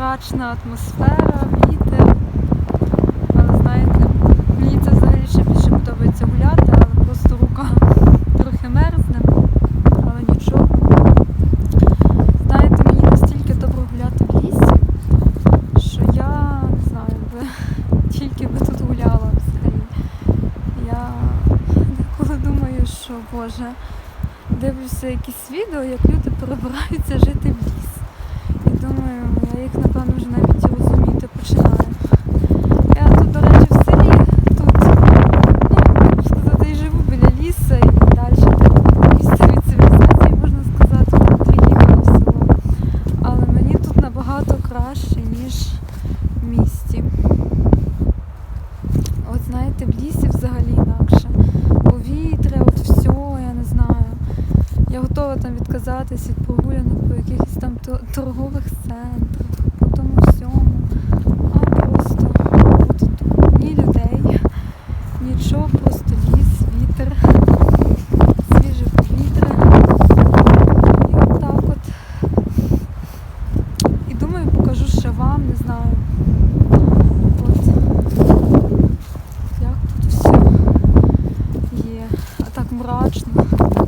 мрачна атмосфера, вітер. Але знаєте, мені це взагалі ще більше подобається гуляти, але просто рука трохи мерзне, але нічого. Знаєте, мені настільки добре гуляти в лісі, що я не знаю, би тільки би тут гуляла взагалі. Я деколи думаю, що Боже, дивлюся якісь відео, як люди перебираються жити в краще, ніж в місті. От знаєте, в лісі взагалі інакше. Повітря, от все, я не знаю. Я готова там відказатись від прогулянок по якихось там торгових центрах, вам, не знаю. От як тут все є. А так мрачно.